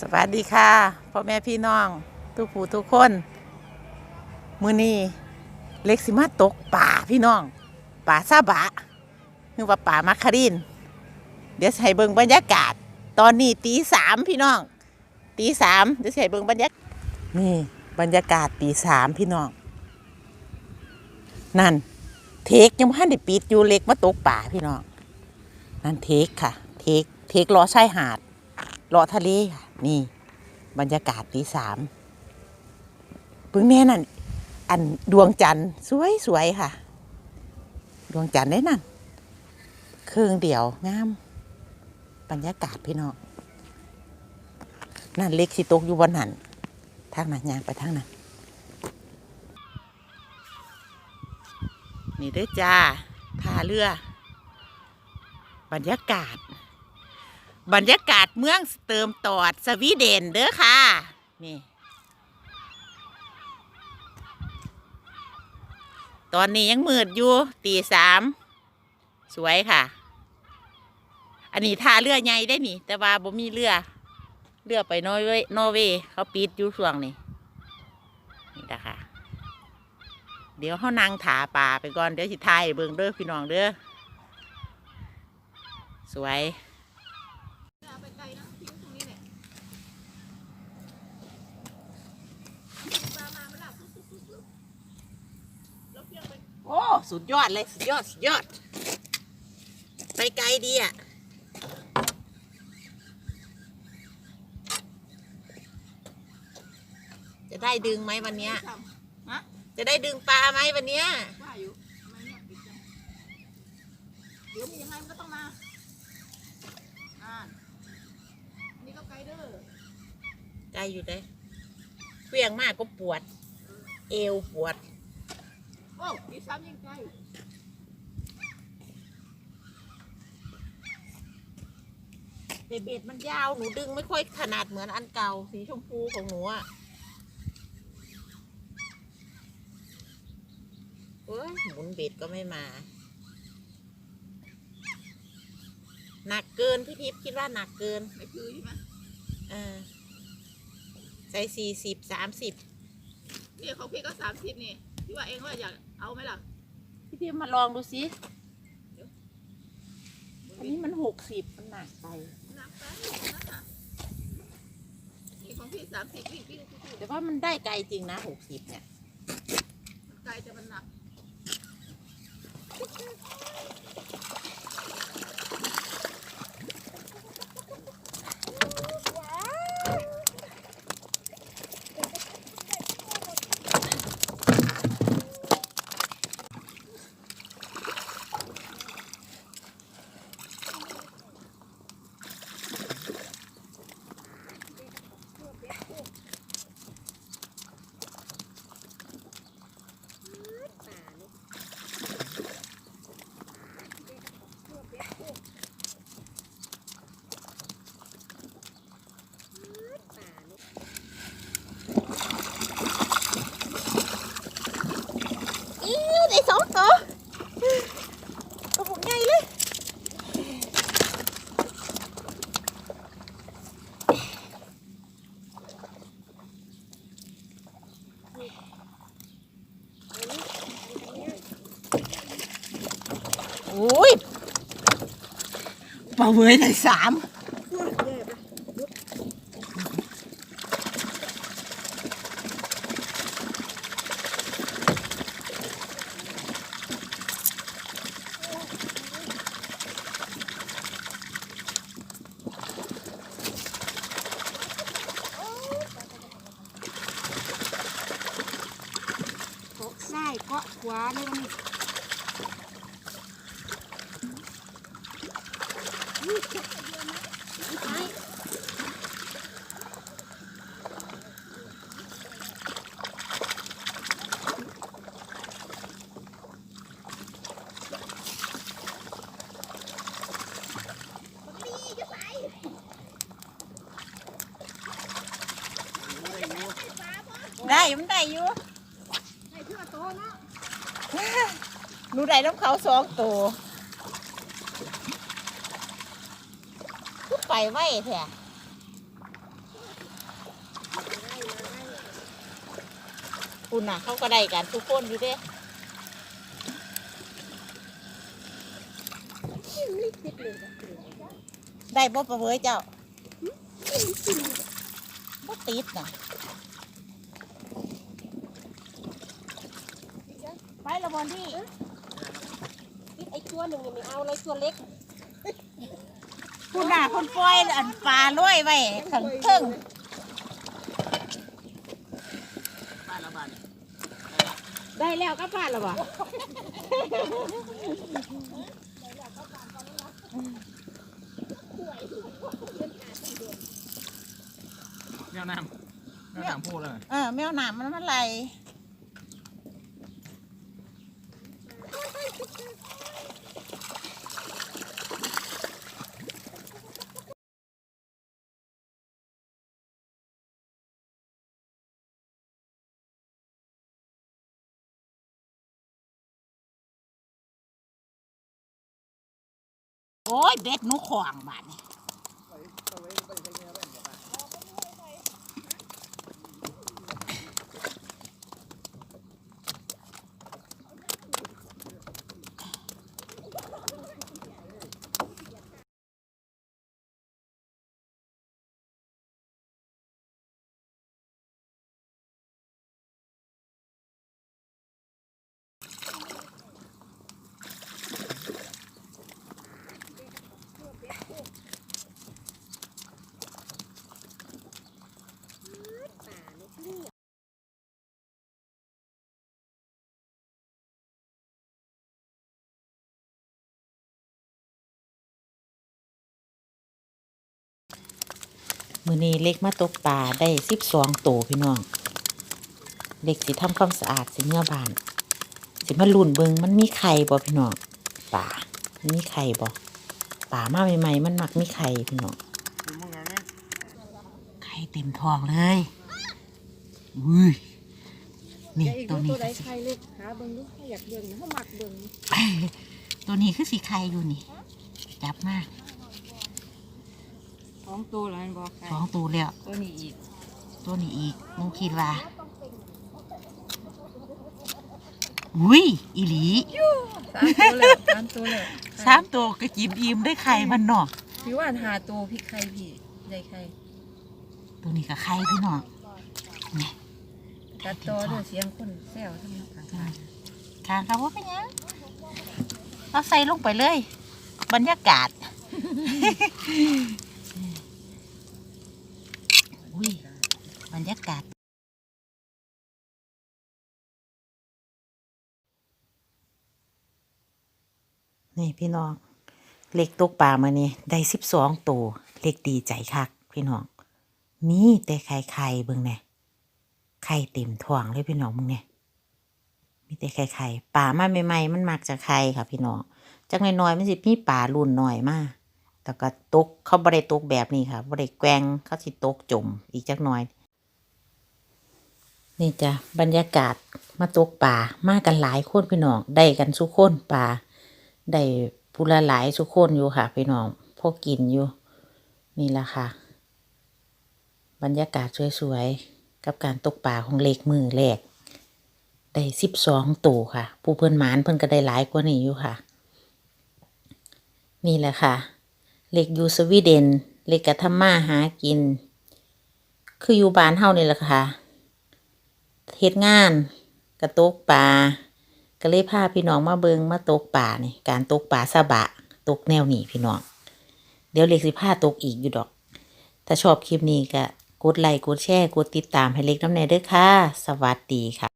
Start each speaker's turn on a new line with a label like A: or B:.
A: สวัสดีค่ะพ่อแม่พี่น้อง ทุกผู้ทุกคน มือนี้เล็กสิมาตกป่าพี่น้องป่าซาบะคือว่าป่ามัคคาริน เดี๋ยวให้เบิ่งบรรยากาศ ตอนนี้ตีสามพี่น้องตีสามเดี๋ยวให้เบิ่งบรรยากาศนี่บรรยากาศตีสามพี่น้อง นั่น เทคยังไม่ทันได้ปิดอยู่เล็กมาตกป่าพี่น้อง นั่นเทคค่ะ เทคเทคล้อชายหาดลาะทะเลค่ะ นี่ บรรยากาศตีสามพิ่งแน่นั่นอันดวงจันทร์สวยสวยๆค่ะ ดวงจันทร์ได้นั่นเครื่องเดี่ยวงาม บรรยากาศพี่น้องนั่นเล็กสิตกอยู่บนหันทางนั้นยางไปทางนั้นนี่เด้จ้าท่าเรือบรรยากาศ บรรยากาศเมืองเติมตอดสวีเดนเด้อค่ะ นี่ ตอนนี้ยังมืดอยู่ตีสามสวยค่ะ อันนี้ท่าเรือใหญ่ได้นี่ แต่ว่าบ่มีเรือ เรือไปนอร์เวย์นอร์เวย์เขาปิดอยู่ช่วงนี้นี่นะคะเดี๋ยวเขานั่งถาป่าไปก่อน เดี๋ยวสิทายเบิ่งเด้อพี่น้องเด้อสวย โอ้สุดยอดเลยสุดยอดสุดยอด ไปไกลดีอะจะได้ดึงไหมวันเนี้ย
B: ฮะ
A: จะได้ดึงปลาไหมวันเนี้ย
B: ว่าอยู่ทำไมเนี่ยปิดจังเดี๋ยวมียังไงมันก็ต้องมาอ่านนี่ก็ไกด์เดอร์
A: ไกลอยู่เลยเพียงมากก็ปวด เอวปวด
B: โอ้ดีซ้ำยังไกล
A: แต่เบ็ดมันยาวหนูดึงไม่ค่อยถนัดเหมือนอันเก่า สีชมพูของหนูอะเอ้ยหมุนเบ็ดก็ไม่มาหนักเกินพี่ทิพย์คิดว่าหนักเกิน
B: ไม่คือใช่ไหม
A: เออใส่สี่สิบสามสิบ
B: นี่ของพี่ก็สามสิบนี่ที่ว่าเองว่าอยาก เอาไหมล่ะ
A: พี่ทิพย์มาลองดูสิอันนี้มันหกสิบมันหนักไป
B: หนักไปนั่นน่ะนี่ของพี่สามสิบวิ่งวิ่งคู่
A: แต่ว่ามันได้ไกลจริงนะหกสิบเนี่ย
B: ๆมันไกลแต่มันหนัก
A: อีได้สองตัวตัวผมใหญ่เลย โอ้ยปลาเวยได้สาม
B: เกาะซ้ายเกาะขวาเลยมัน
A: อยู่
B: ได้เพื่อโตเนาะ
A: หนูได้น้ำเขาสองตัวไปไว้แท้คุณน่ะ เขาก็ได้กันทุกคนอยู่เด้ได้บ่ประเวยเจ้าบ่ติดน่ะ
C: ไปละบอลที่คิดไอ้ตัวหนึ่งยังไม่เอาเลยตัวเล็ก
A: คุณน่ะคนปล่อยอันปลาล้อยไว้ข้างเทิง
C: ได้แล้วก็ผ่านแล้วบ่
D: แมวน้ำแมวน้ำพูดเลย
A: เออแมวหนามมันมันไหล โอ้ยเบ็ดหนูขวางบาดนี่ มือนี้เล็กมาตกปลาได้สิบสองตัวพี่น้อง เล็กสิทำความสะอาดสิเมื่อบาน สิมาลุ่นเบิงมันมีไข่บ่พี่น้องปลามันมีไข่บ่ปลามาใหม่ๆมันมักมีไข่พี่น้องไข่เต็มท้องเลยอุ้ยนี่ตัวนี้
C: ตัวใด
A: คือสิ
C: ใครเล็กหาเบิงดูอยากเบิงถ้ามักเบิง
A: ตัวนี้คือสีไข่อยู่นี่ จับมา
C: สองตัวแล้วมันบอกใคร
A: สองตัวแล้ว
C: ตัวนี้อีก
A: ตัวนี้อีกมึงคิดว่าอุ้ยอีหลี
C: สามตัวแล้วสามตัวแล้ว
A: สามตัวก็จิบอิ่มได้ไข่มันเนาะ
C: พี่ว่าหาตัวพี่ใครพี่ได้ใคร
A: ตัวนี้ก็ไข่พี่น้องเนี่ย
C: ตัดต่อด้วยเสียงคนแซวทั้งนั้นค่ะ
A: ทางเขาว่าเป็นหยังเราใส่ลงไปเลย บรรยากาศ อุ้ย บรรยากาศ นี่พี่น้อง เล็กตกปลามานี่ได้สิบสองตัวเล็กดีใจคัก พี่น้อง มีแต่ไข่ไข่เบิ่งแน่ไข่เต็มท้องเลยพี่น้องมึงเนี่ยมีแต่ไข่ไข่ปลามาใหม่ๆมันมักจะไข่ค่ะ พี่น้องจักน้อยๆมันสิมีปลารุ่นหน่อยมากแต่ก็ตกเขาบ่ได้ตกแบบนี้ค่ะบ่ได้แกงเขาสิตกจมอีกจักหน่อย นี่จ้ะบรรยากาศมาตกป่ามากันหลายคนพี่น้องได้กันสุกคนป่าได้ผู้ละหลายสุกคนอยู่ค่ะ พี่น้องพวกกินอยู่ นี่แหละค่ะ บรรยากาศสวยๆกับการตกป่าของเล็กมือแรกได้สิบสองตัวค่ะ ผู้เพิ่นหมานเพิ่นก็ได้หลายกว่านี้อยู่ค่ะ นี่แหละค่ะ เล็กอยู่สวีเดน เล็กกะทำมาหากิน คืออยู่บ้านเฮานี่แหละค่ะ เฮ็ดงาน กระตกปลาก็เลยพาพี่น้องมาเบิงมาตกป่านี่การตกป่าซาบะ ตกแนวนี้พี่น้อง เดี๋ยวเล็กสิพาตกอีกอยู่ดอก ถ้าชอบคลิปนี้ก็กดไลค์กดแชร์กดติดตามให้เล็กน้ำแน่เด้อค่ะ สวัสดีค่ะ